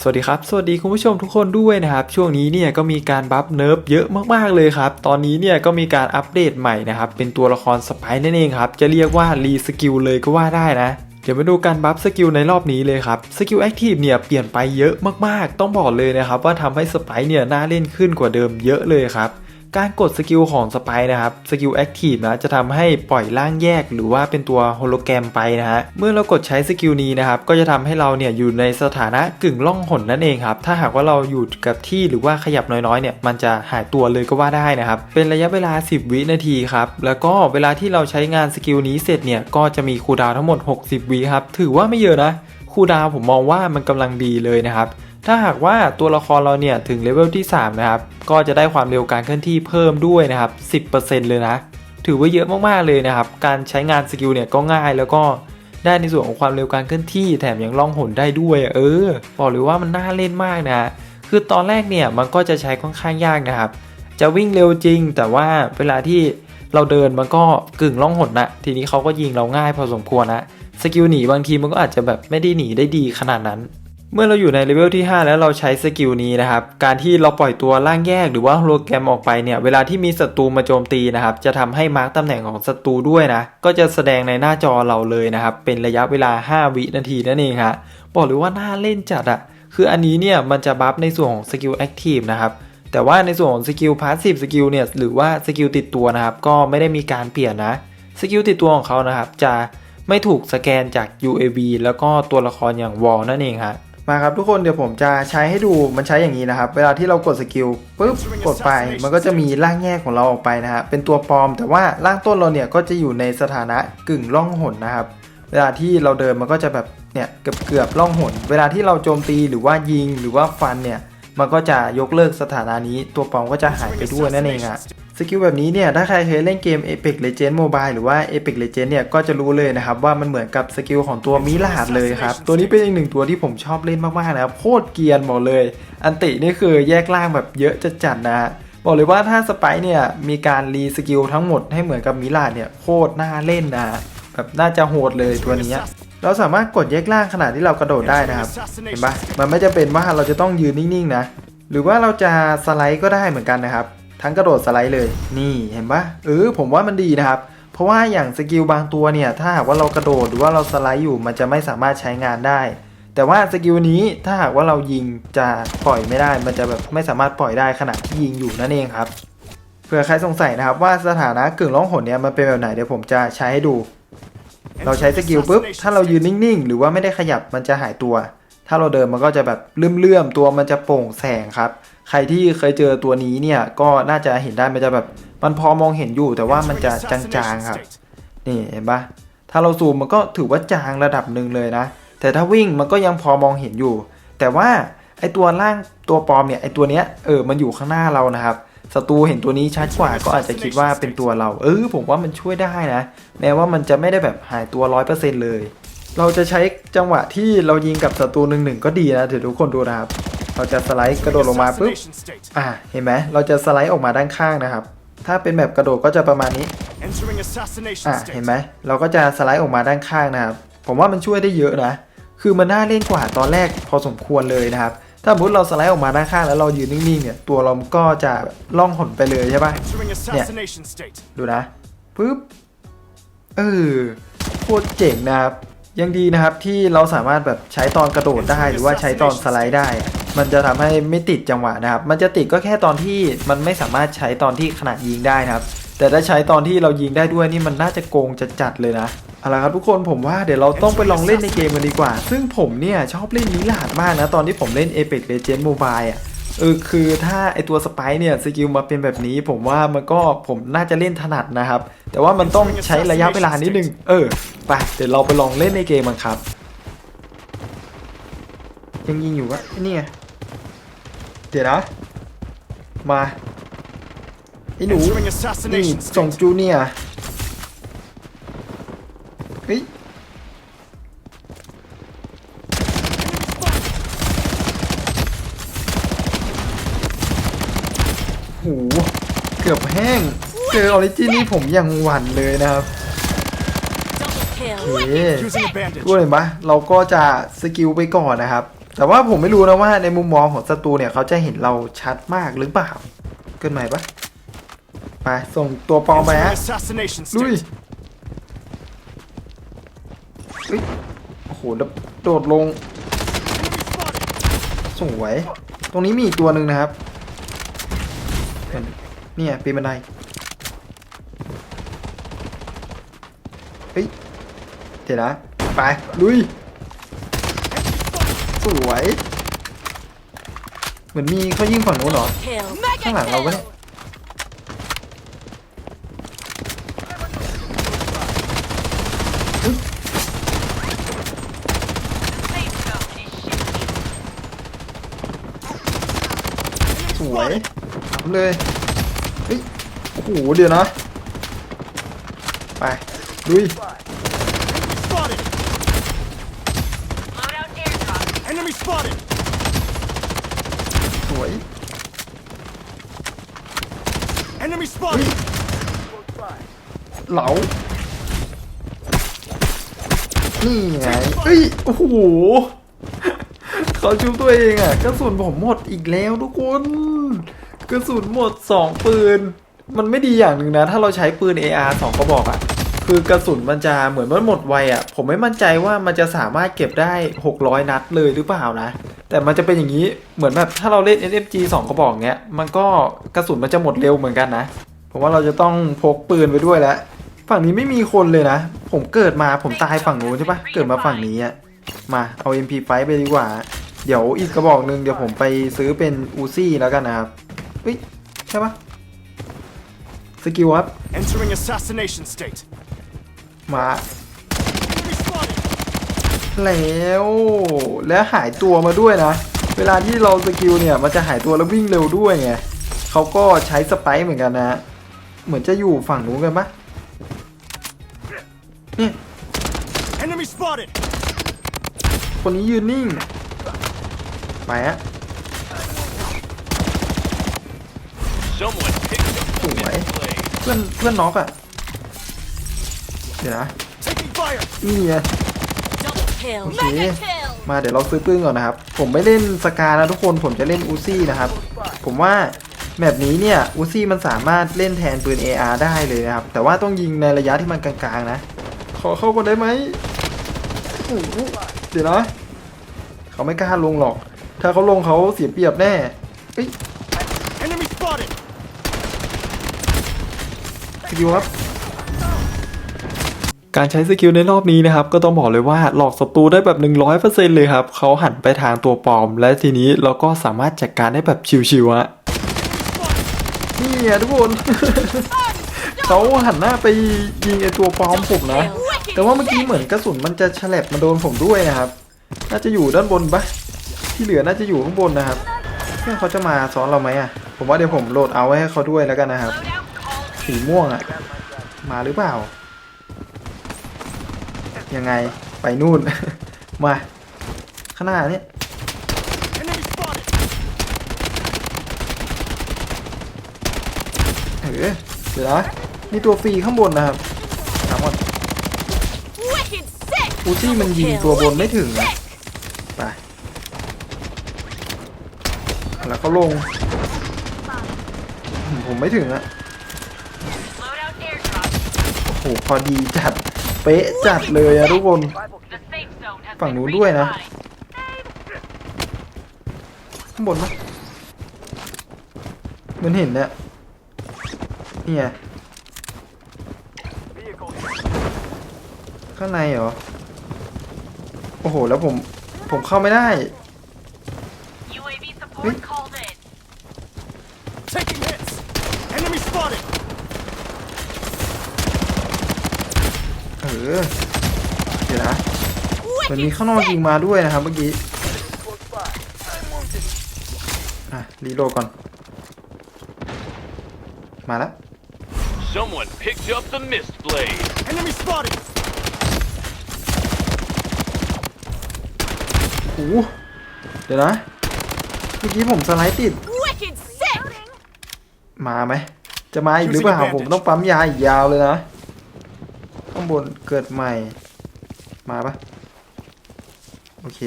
สวัสดีครับ สวัสดีคุณผู้ชมทุกคนด้วยนะครับ ช่วงนี้เนี่ยก็มีการบัฟเนิร์ฟเยอะมากๆเลยครับ ตอนนี้เนี่ยก็มีการอัปเดตใหม่นะครับ เป็นตัวละครสไปนั่นเองครับ จะเรียกว่ารีสกิลเลยก็ว่าได้นะเดี๋ยวมาดูการบัฟสกิลในรอบนี้เลยครับ สกิลแอคทีฟเนี่ยเปลี่ยนไปเยอะมากๆ ต้องบอกเลยนะครับว่าทำให้สไปเนี่ยน่าเล่นขึ้นกว่าเดิมเยอะเลยครับ การกดสกิลของสไปนะครับสกิลแอคทีฟนะจะทำให้ปล่อยร่างแยกหรือว่าเป็นตัวโฮโลแกรมไปนะฮะเมื่อเรากดใช้สกิลนี้นะครับก็จะทำให้เราเนี่ยอยู่ในสถานะกึ่งล่องหนนั่นเองครับถ้าหากว่าเราอยู่กับที่หรือว่าขยับน้อยๆเนี่ยมันจะหายตัวเลยก็ว่าได้นะครับเป็นระยะเวลา 10 วินาทีครับแล้วก็เวลาที่เราใช้งานสกิลนี้เสร็จเนี่ยก็จะมีคูลดาวทั้งหมด 60 วิครับถือว่าไม่เยอะนะคูดาวผมมองว่ามันกำลังดีเลยนะครับ ถ้าหากว่าตัวละครเราเนี่ยถึงเลเวลที่ 3 นะครับ ก็จะได้ความเร็วการเคลื่อนที่เพิ่มด้วยนะครับ 10%เลยนะ ถือว่าเยอะมากๆเลยนะครับ การใช้งานสกิลเนี่ยก็ง่ายแล้วก็ได้ในส่วนของความเร็วการเคลื่อนที่แถมยังล่องหนได้ด้วย เออ บอกเลยว่ามันน่าเล่นมากนะคือตอนแรกเนี่ยมันก็จะใช้ค่อนข้างยากนะครับ จะวิ่งเร็วจริง แต่ว่าเวลาที่เราเดินมันก็กึ่งล่องหนนะทีนี้เขาก็ยิงเราง่ายพอสมควรนะสกิลหนีบางทีมันก็อาจจะแบบไม่ได้หนีได้ดีขนาดนั้น เมื่อเราอยู่ในเลเวลที่ 5 แล้วเราใช้สกิลนี้นะครับ การที่เราปล่อยตัวร่างแยกหรือว่าโลแกรมออกไปเนี่ย เวลาที่มีศัตรูมาโจมตีนะครับ จะทำให้มาร์กตำแหน่งของศัตรูด้วยนะ ก็จะแสดงในหน้าจอเราเลยนะครับ เป็นระยะเวลา 5 วินาทีนั่นเองฮะ บอกเลยว่าน่าเล่นจัดอะคืออันนี้เนี่ยมันจะบัฟในส่วนของสกิลแอคทีฟนะครับ แต่ว่าในส่วนของสกิลพาสซีฟสกิลเนี่ยหรือว่าสกิลติดตัวนะครับ ก็ไม่ได้มีการเปลี่ยนนะ สกิลติดตัวของเขานะครับจะไม่ถูกสแกนจาก UAV แล้วก็ตัวละครอย่างวอลนั่นเองฮะ มาครับทุกคนเดี๋ยวผมจะใช้ให้ดูมันใช้อย่างนี้นะครับ เวลาที่เรากดสกิลปุ๊บกดไป มันก็จะมีร่างแยกของเราออกไปนะฮะเป็นตัวปลอม แต่ว่าร่างต้นเราเนี่ยก็จะอยู่ในสถานะกึ่งล่องหนนะครับ เวลาที่เราเดินมันก็จะแบบเนี่ยเกือบเกือบล่องหน เวลาที่เราโจมตีหรือว่ายิงหรือว่าฟันเนี่ยมันก็จะยกเลิกสถานะนี้ ตัวปลอมก็จะหายไปด้วยนั่นเองอะ สกิลแบบนี้เนี่ยถ้าใครเคยเล่นเกม Apex Legends Mobile หรือว่า Apex Legends เนี่ยก็จะรู้เลยนะครับว่ามันเหมือนกับสกิลของตัวมิลาดเลยครับ ตัวนี้เป็นอีกหนึ่งตัวที่ผมชอบเล่นมากๆนะครับโคตรเกียนบอกเลย อันตินี่คือแยกล่างแบบเยอะจะจัดๆนะบอกเลยว่าถ้าสไปซ์เนี่ยมีการรีสกิลทั้งหมดให้เหมือนกับมิลาดเนี่ยโคตรน่าเล่นนะแบบน่าจะโหดเลยตัวนี้เราสามารถกดแยกล่างขณะที่เรากระโดดได้นะครับเห็นปะมันไม่จะเป็นว่าเราจะต้องยืนนิ่งๆนะหรือว่าเราจะสไลด์ก็ได้เหมือนกันนะครับ ทั้งกระโดดสไลด์เลย นี่เห็นปะเออผมว่ามันดีนะครับ เพราะว่าอย่างสกิลบางตัวเนี่ย ถ้าหากว่าเรากระโดดหรือว่าเราสไลด์อยู่มันจะไม่สามารถใช้งานได้ แต่ว่าสกิลนี้ถ้าหากว่าเรายิงจะปล่อยไม่ได้ มันจะแบบไม่สามารถปล่อยได้ขณะที่ยิงอยู่นั่นเองครับเผื่อใครสงสัยนะครับว่าสถานะกึ่งล่องหนเนี่ยมันเป็นแบบไหนเดี๋ยวผมจะใช้ให้ดู เราใช้สกิลปุ๊บถ้าเรายืนนิ่งๆ หรือว่าไม่ได้ขยับมันจะหายตัว ถ้าเราเดินมันก็จะแบบเลื่อมๆตัวมันจะโปร่งแสงครับ ใครที่เคยเจอตัวนี้เนี่ยก็น่าจะเห็นได้มันจะแบบมันพอมองเห็นอยู่แต่ว่ามันจะจางๆครับ นี่เห็นปะถ้าเราซูมมันก็ถือว่าจางระดับหนึ่งเลยนะ แต่ถ้าวิ่งมันก็ยังพอมองเห็นอยู่ แต่ว่าไอตัวล่างตัวปลอมเนี่ยไอตัวเนี้ยเออมันอยู่ข้างหน้าเรานะครับศัตรูเห็นตัวนี้ชัดกว่าก็อาจจะคิดว่าเป็นตัวเรา เออผมว่ามันช่วยได้นะ แม้ว่ามันจะไม่ได้แบบหายตัวร้อยเปอร์เซ็นต์เลย เราจะใช้จังหวะที่เรายิงกับศัตรูหนึ่งหนึ่งก็ดีนะเดี๋ยวทุกคนดูนะครับ เราจะสไลด์กระโดดลงมาปุ๊บอะเห็นไหมเราจะสไลด์ออกมาด้านข้างนะครับ ถ้าเป็นแบบกระโดดก็จะประมาณนี้ Entering assassination อะ state. เห็นไหมเราก็จะสไลด์ออกมาด้านข้างนะครับ ผมว่ามันช่วยได้เยอะนะ คือมันน่าเล่นกว่าตอนแรกพอสมควรเลยนะครับถ้าสมมติเราสไลด์ออกมาด้านข้างแล้วเรายืนนิ่งๆเนี่ยตัวเราก็จะล่องหนไปเลยใช่ปะ Entering assassination state. ดูนะปุ๊บเออโคตรเจ๋งนะครับ ยังดีนะครับที่เราสามารถแบบใช้ตอนกระโดดได้หรือว่าใช้ตอนสไลด์ได้ มันจะทำให้ไม่ติดจังหวะนะครับ มันจะติดก็แค่ตอนที่มันไม่สามารถใช้ตอนที่ขณะยิงได้นะครับ แต่ถ้าใช้ตอนที่เรายิงได้ด้วยนี่มันน่าจะโกงจะจัดเลยนะเอาละครับทุกคนผมว่าเดี๋ยวเราต้องไปลองเล่นในเกมกันดีกว่า ซึ่งผมเนี่ยชอบเล่นนิลาดมากนะตอนที่ผมเล่น Apex Legends Mobile อะ เออคือถ้าไอตัวสไปซ์เนี่ยสกิลมาเป็นแบบนี้ ผมว่ามันก็ผมน่าจะเล่นถนัดนะครับ แต่ว่ามันต้องใช้ระยะเวลานิดนึง เออไปเดี๋ยวเราไปลองเล่นในเกมมันครับ ยังยิงอยู่วะนี่ไงเดี๋ยวนะมาไอหนู Entering นี่ assassination ส่ง state. จูเนียร์เฮ้ยโหเกื อบแห้ง เจอออริจินนี่ผมยังหวั่นเลยนะครับ Double kill. โอเค Using a bandage. รู้เลยปะเราก็จะสกิลไปก่อนนะครับ แต่ว่าผมไม่รู้นะว่าในมุมมองของศัตรูเนี่ยเขาจะเห็นเราชัดมากหรือเปล่า เกินใหม่ปะไปส่งตัวปลอมไป Entering ฮะ assassination ลุย state. เฮ้ยโอ้โหแล้วโดดลง Enemy spotted. สวย ตรงนี้มีอีกตัวหนึ่งนะครับ เนี่ยปีนบันไดเฮ้ยเดี๋ยวนะ ไป ลุย สวย เหมือนมีเขายิงฝั่งนู้นเหรอ ข้างหลังเราปะเนี่ยสวยทำเลย โอ้โหเดี๋ยวนะ ไปลุย Spotted. Enemy spotted. สวย Enemy spotted. เหลานี่ไงเฮ้ย โอ้โห เขาชุบตัวเองอะ กระสุนผมหมดอีกแล้วทุกคน กระสุนหมดสองปืน มันไม่ดีอย่างหนึ่งนะ ถ้าเราใช้ปืน AR สองกระบอกอะ คือกระสุนมันจะเหมือนมันหมดไวอะ ผมไม่มั่นใจว่ามันจะสามารถเก็บได้ 600 นัดเลยหรือเปล่านะ แต่มันจะเป็นอย่างนี้เหมือนแบบถ้าเราเล่น SMG สองกระบอกเงี้ยมันก็กระสุนมันจะหมดเร็วเหมือนกันนะผมว่าเราจะต้องพกปืนไปด้วยแล้วฝั่งนี้ไม่มีคนเลยนะ ผมเกิดมาผมตายฝั่งนู้นใช่ปะเกิดมาฝั่งนี้อะมาเอา MP5 ไปดีกว่า เดี๋ยวอีกกระบอกหนึ่งเดี๋ยวผมไปซื้อเป็นอูซี่แล้วกันนะครับเฮ้ยใช่ปะ สกิลอัพ Entering assassination state. มา Enemy spotted. แล้วและหายตัวมาด้วยนะ เวลาที่เราสกิลเนี่ยมันจะหายตัวแล้ววิ่งเร็วด้วยไงเขาก็ใช้สไปร์เหมือนกันนะ เหมือนจะอยู่ฝั่งนู้นกันปะเนี่ย Enemy spotted. คนนี้ยืนนิ่งไปฮะ Someone picked up the Ủa vậy? Misplay. เพื่อนเพื่อนน็อกอะเดี๋ยวนะ Taking fire. นี่ไง Double kill. Okay. Mega kill. มาเดี๋ยวเราซื้อปืนก่อนนะครับ ผมไม่เล่นสกานะทุกคนผมจะเล่นอูซี่นะครับ ผมว่าแบบนี้เนี่ยอูซี่มันสามารถเล่นแทนปืน AR ได้เลยนะครับ แต่ว่าต้องยิงในระยะที่มันกลางๆนะ ขอเข้ากันได้ไหมโอ้โหเดี๋ยวนะเขาไม่กล้าลงหรอก ถ้าเขาลงเขาเสียเปรียบแน่เฮ้ย Enemy spotted. สกิลครับการใช้สกิลในรอบนี้นะครับก็ต้องบอกเลยว่าหลอกศัตรูได้แบบ 100%เลยครับเขาหันไปทางตัวปลอม และทีนี้เราก็สามารถจัดการได้แบบชิวๆฮะนี่ไงทุกคน เขาหันหน้าไปยิงไอตัวปลอมผมนะ แต่ว่าเมื่อกี้เหมือนกระสุนมันจะฉลับมาโดนผมด้วยนะครับ น่าจะอยู่ด้านบนปะที่เหลือน่าจะอยู่ข้างบนนะครับเพื่อนเขาจะมาซ้อนเราไหมอะผมว่าเดี๋ยวผมโหลดเอาไว้ให้เขาด้วยแล้วกันนะครับ สีม่วงอะมาหรือเปล่า ยังไงไปนู่น มาข้างหน้านี่ย Enemy spotted. เออเดี๋ยวนะมีตัวฟรีข้างบนนะครับถามก่อนอูซี่มันยิงตัวบนไม่ถึงนะไปแล้วก็ลง ผมไม่ถึงอะ หพอดีจัด เป๊ะจัดเลยอะทุกคน ฝั่งนู้นด้วยนะ ข้างบนปะเหมือนเห็นเนี่ยนี่ไงข้างในเหรอ โอ้โห แล้วผม ผมเข้าไม่ได้ UAV Hey. support called in. Taking hits. Enemy spotted. เออเดี๋ยวนะมันมี Wicked ข้างนอกยิง sick. มาด้วยนะครับเมื่อกี้อะรีโหลดก่อน มาแล้ว Someone picked up the mist blade. Enemy spotted. โอ้โหเดี๋ยวนะ เมื่อกี้ผมสไลด์ติด Wicked sick. มาไหม จะมาอีกหรือเปล่า Using advantage ผมต้องปั๊มยาอีกยาวเลยนะ ข้างบนเกิดใหม่ มาปะโอเค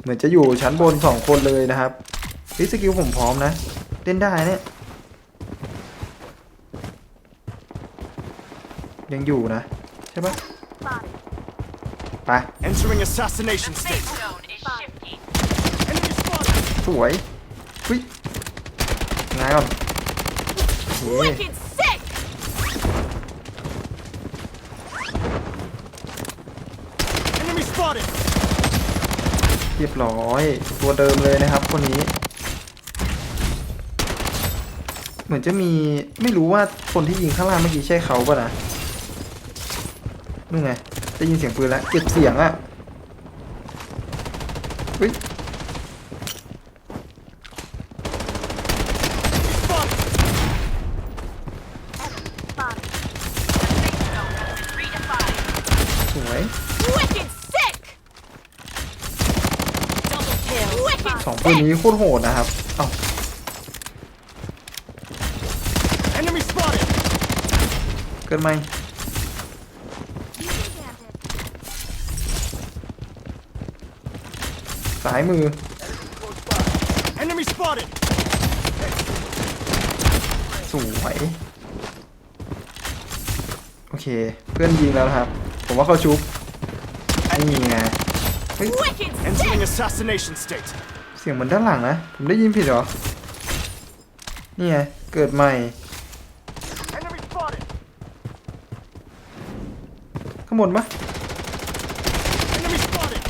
เหมือนจะอยู่ชั้นบนสองคนเลยนะครับเฮ้ยสกิลผมพร้อมนะเล่นได้เนี่ยยังอยู่นะ ใช่ปะไป Entering assassination state. zone is shifting. Enemy spotted. สวยหุ้ยงายก่อนโอเค Wicked sick! Enemy spotted. เรียบร้อย ตัวเดิมเลยนะครับ คนนี้ เหมือนจะมีไม่รู้ว่าคนที่ยิงข้างล่างเมื่อกี้ใช่เขาป่ะนะนู่นไงได้ยินเสียงปืนแล้วเก็บเสียงอะเฮ้ย Spotted. สวย Wicked sick! Double kill. Wicked สองปืนนี้โคตรโหดนะครับ เอ้า Enemy spotted. เกินไหม สายมือ Enemy spotted. สวย โอเค เพื่อนยิงแล้วนะครับ ผมว่าเขาชุบนี่ไงเฮ้ย Wicked Entering sick! assassination state. เสียงเหมือนด้านหลังนะ ผมได้ยินผิดเหรอ นี่ไง เกิดใหม่ Enemy spotted. ข้างบนปะ Enemy spotted.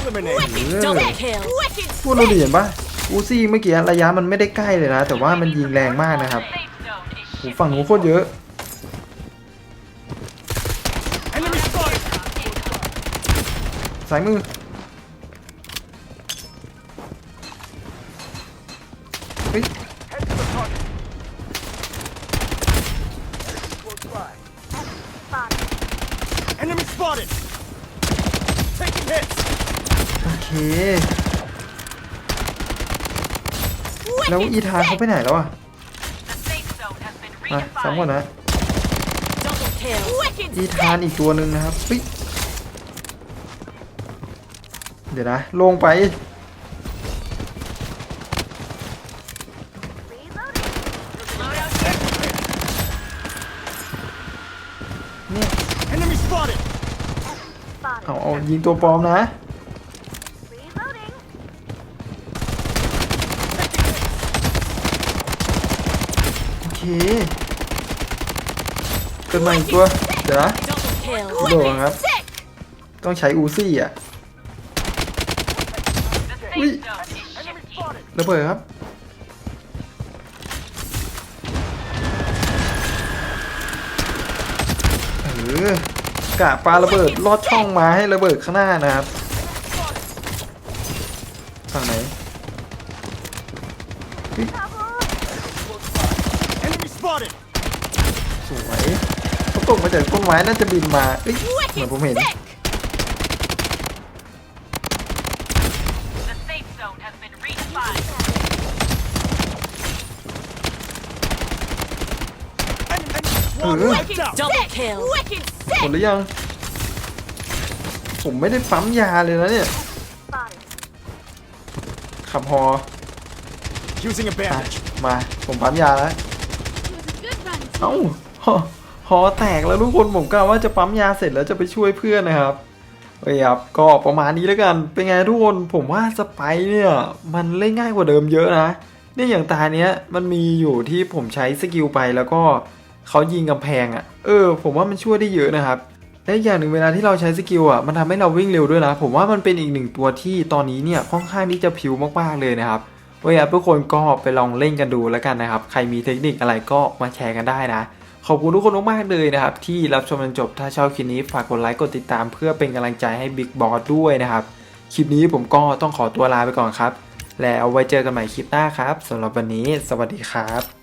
Eliminated. Wicked Yeah. double kill. Wicked พวกเรา sick! เห็นปะอูซี่เมื่อกี้ระยะมันไม่ได้ใกล้เลยนะ แต่ว่ามันยิงแรงมากนะครับ Safe zone is โหฝั่งนู้นโคตรเยอะ สายมือ เฮ้ย Head to the target. Close by. Enemy spotted. Taking hits. โอเค แล้ว Wicked อีธานเขาไปไหนแล้วอะ The safe zone has been มาซ้ำก่อนนะ Double kill. Wicked อีธานอีกตัวหนึ่งนะครับเฮ้ย เดี๋ยวนะลงไปเนี่ย Enemy spotted. เอาเอายิงตัวปลอมนะโอเค เกิดมาอีกตัว เดี๋ยวนะ Double kill. โดดครับ Sick! ต้องใช้อูซี่อะ The Ui. safe zone is Enemy shifting. spotted. ระเบิดครับ เออกะปาระเบิดลอดช่องมาให้ระเบิดข้างหน้านะครับฝั่งไหนสวยเขาตกมาจากต้นไม้น่าจะบินมาเอ้ยเหมือนผมเห็น Wicked out. double kill. Wicked หมด sick! หรือยัง ผมไม่ได้ปั๊มยาเลยนะเนี่ย ขับฮอ Using a อะ bandage. มา ผมปั๊มยาแล้วเอ้าฮอฮอแตกแล้วทุกคนผมกะว่าจะปั๊มยาเสร็จแล้วจะไปช่วยเพื่อนนะครับเฮ้ยครับก็ประมาณนี้แล้วกัน เป็นไงทุกคนผมว่าสไปร์เนี่ยมันเล่นง่ายกว่าเดิมเยอะนะเนี่ยอย่างตาเนี้ยมันมีอยู่ที่ผมใช้สกิลไปแล้วก็ เขายิงกำแพงอะ่ะ เออ ผมว่ามันช่วยได้เยอะนะครับและอย่างหนึ่งเวลาที่เราใช้สกิลอะมันทำให้เราวิ่งเร็วด้วยนะ ผมว่ามันเป็นอีกหนึ่งตัวที่ตอนนี้เนี่ยค่อนข้างที่จะพิวมากๆเลยนะครับเว้ยครับทุกคนก็ไปลองเล่นกันดูแล้วกันนะครับ ใครมีเทคนิคอะไรก็มาแชร์กันได้นะ ขอบคุณทุกคนมากๆเลยนะครับ ที่รับชมจนจบถ้าชอบคลิปนี้ฝากกดไลค์กดติดตามเพื่อเป็นกำลังใจให้บิ๊กบอสด้วยนะครับ คลิปนี้ผมก็ต้องขอตัวลาไปก่อนครับ แล้วไว้เจอกันใหม่คลิปหน้าครับสำหรับวันนี้ สวัสดีครับ